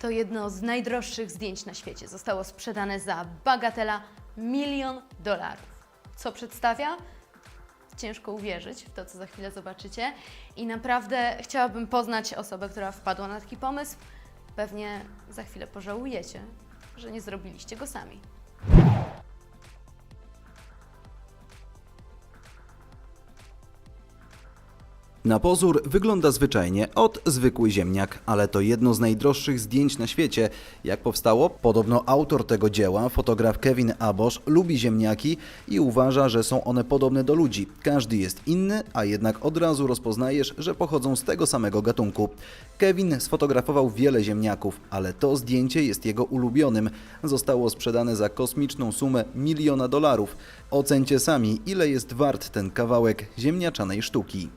To jedno z najdroższych zdjęć na świecie. Zostało sprzedane za bagatela milion dolarów. Co przedstawia? Ciężko uwierzyć w to, co za chwilę zobaczycie. I naprawdę chciałabym poznać osobę, która wpadła na taki pomysł. Pewnie za chwilę pożałujecie, że nie zrobiliście go sami. Na pozór wygląda zwyczajnie od zwykły ziemniak, ale to jedno z najdroższych zdjęć na świecie. Jak powstało? Podobno autor tego dzieła, fotograf Kevin Abosz, lubi ziemniaki i uważa, że są one podobne do ludzi. Każdy jest inny, a jednak od razu rozpoznajesz, że pochodzą z tego samego gatunku. Kevin sfotografował wiele ziemniaków, ale to zdjęcie jest jego ulubionym. Zostało sprzedane za kosmiczną sumę miliona dolarów. Ocencie sami, ile jest wart ten kawałek ziemniaczanej sztuki.